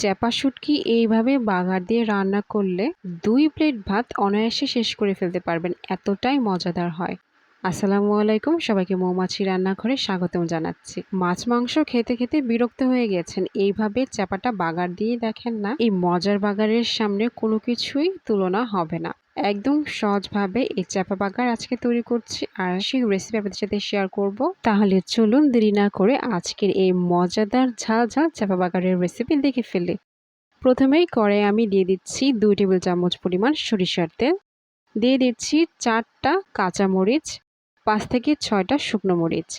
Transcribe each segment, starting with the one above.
চ্যাপা শুটকি এইভাবে বাগার দিয়ে রান্না করলে দুই প্লেট ভাত অনায়াসে শেষ করে ফেলতে পারবেন, এতটাই মজাদার হয়। আসসালামু আলাইকুম, সবাইকে মৌমাছি রান্নাঘরে স্বাগতম জানাচ্ছি। মাছ মাংস খেতে খেতে বিরক্ত হয়ে গেছেন, এইভাবে চ্যাপাটা বাগার দিয়ে দেখেন না, এই মজার বাগারের সামনে কোনো কিছুই তুলনা হবে না। একদম সহজভাবে এই চাপা বাগার আজকে তৈরি করছি আর সেই রেসিপি আপনাদের সাথে শেয়ার করব। তাহলে চলুন দেরি না করে আজকের এই মজাদার ঝাল ঝাল চাপা বাগারের রেসিপি দেখে ফেলি। প্রথমেই কড়াই আমি দিয়ে দিচ্ছি দুই টেবিল চামচ পরিমাণ সরিষার তেল। দিয়ে দিচ্ছি চারটা কাঁচা মরিচ পাঁচ থেকে ছয়টা শুকনো মরিচ।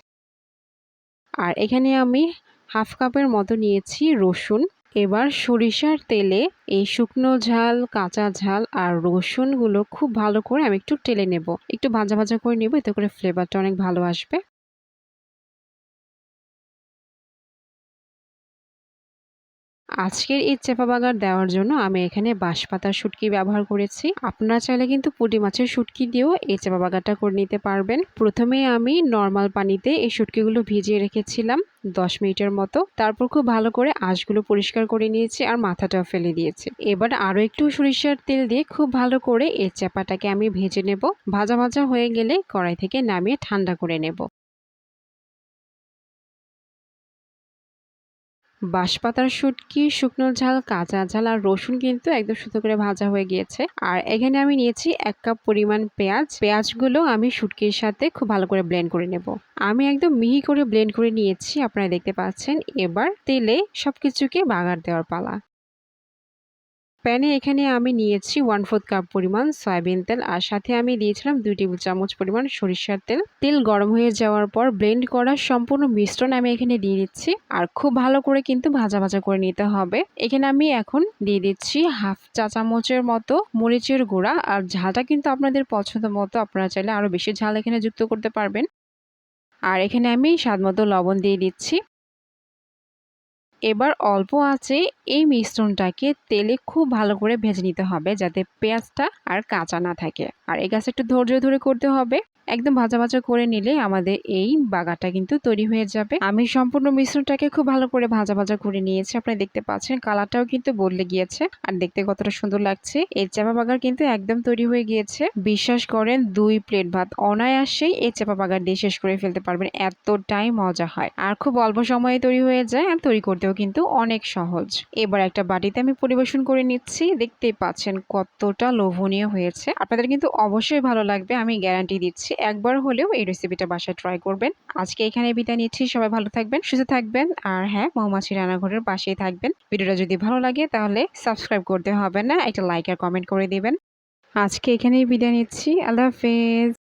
আর এখানে আমি হাফ কাপের মতো নিয়েছি রসুন। এবার সরিষার তেলে এই শুকনো ঝাল, কাঁচা ঝাল আর রসুনগুলো খুব ভালো করে আমি একটু টেলে নেব। একটু ভাজা ভাজা করে নেব, এতে করে ফ্লেভারটা অনেক ভালো আসবে। আজকের এই চেপা বাগার দেওয়ার জন্য আমি এখানে বাঁশপাতার শুটকি ব্যবহার করেছি। আপনারা চাইলে কিন্তু পুঁটি মাছের শুটকি দিয়েও এই চেপা বাগারটা করে নিতে পারবেন। প্রথমে আমি নর্মাল পানিতে এই শুটকিগুলো ভিজিয়ে রেখেছিলাম দশ মিনিটের মতো। তারপর খুব ভালো করে আঁশগুলো পরিষ্কার করে নিয়েছি আর মাথাটাও ফেলে দিয়েছি। এবার আরও একটু সরিষার তেল দিয়ে খুব ভালো করে এই চেপাটাকে আমি ভেজে নেব। ভাজা ভাজা হয়ে গেলে কড়াই থেকে নামিয়ে ঠান্ডা করে নেব। বাঁশপাতার শুটকি, শুকনো ঝাল, কাঁচা ঝাল আর রসুন কিন্তু একদম শুধু করে ভাজা হয়ে গিয়েছে। আর এখানে আমি নিয়েছি এক কাপ পরিমাণ পেঁয়াজ। পেঁয়াজগুলো আমি শুটকির সাথে খুব ভালো করে ব্লেন্ড করে নেব। আমি একদম মিহি করে ব্লেন্ড করে নিয়েছি, আপনারা দেখতে পাচ্ছেন। এবার তেলে সব কিছুকে বাগার দেওয়ার পালা। প্যানে এখানে আমি নিয়েছি ওয়ান ফোর্থ কাপ পরিমাণ সয়াবিন তেল আর সাথে আমি দিয়েছিলাম দুই টেবিল চামচ পরিমাণ সরিষার তেল। তেল গরম হয়ে যাওয়ার পর ব্লেন্ড করা সম্পূর্ণ মিশ্রণ আমি এখানে দিয়ে দিচ্ছি আর খুব ভালো করে কিন্তু ভাজা ভাজা করে নিতে হবে। এখানে আমি এখন দিয়ে দিচ্ছি হাফ চা চামচের মতো মরিচের গুঁড়া আর ঝালটা কিন্তু আপনাদের পছন্দ মতো আপনারা চাইলে আরও বেশি ঝাল এখানে যুক্ত করতে পারবেন। আর এখানে আমি স্বাদ মতো লবণ দিয়ে দিচ্ছি। এবার অল্প আছে এই মিশ্রণটাকে তেলে খুব ভালো করে ভেজে নিতে হবে যাতে পেঁয়াজটা আর কাঁচা না থাকে। আর এই গাছ একটু ধৈর্য ধরে করতে হবে। একদম ভাজা ভাজা করে নিলে আমাদের এই বাগাটা কিন্তু তৈরি হয়ে যাবে। আমি সম্পূর্ণ মিশ্রণটাকে খুব ভালো করে ভাজা ভাজা করে নিয়েছি আপনি দেখতে পাচ্ছেন। কালারটাও কিন্তু বদলে গিয়েছে আর দেখতে কতটা সুন্দর লাগছে। এই চাপা বাগার কিন্তু একদম তৈরি হয়ে গিয়েছে। বিশ্বাস করেন, দুই প্লেট ভাত অনায়াসেই এই চাপা বাগার দিয়ে শেষ করে ফেলতে পারবেন। এতটাই মজা হয়। আর খুব অল্প সময়ে তৈরি হয়ে যায় আর তৈরি করতেও কিন্তু অনেক সহজ। এবার একটা বাটিতে আমি পরিবেশন করে নিচ্ছি। দেখতেই পাচ্ছেন কতটা লোভনীয় হয়েছে। আপনাদের কিন্তু অবশ্যই ভালো লাগবে, আমি গ্যারান্টি দিচ্ছি। একবার হলেও এই রেসিপিটা বাসায় ট্রাই করবেন। আজকে এখানে বিদায় নিচ্ছি, সবাই ভালো থাকবেন, সুস্থ থাকবেন, আর হ্যাঁ মৌমাছি রান্নাঘরের পাশেই থাকবেন। ভিডিওটা যদি ভালো লাগে তাহলে সাবস্ক্রাইব করতে হবে না, একটা লাইক আর কমেন্ট করে দিবেন। আজকে এখানেই বিদায় নিচ্ছি, আল্লাহ হাফেজ।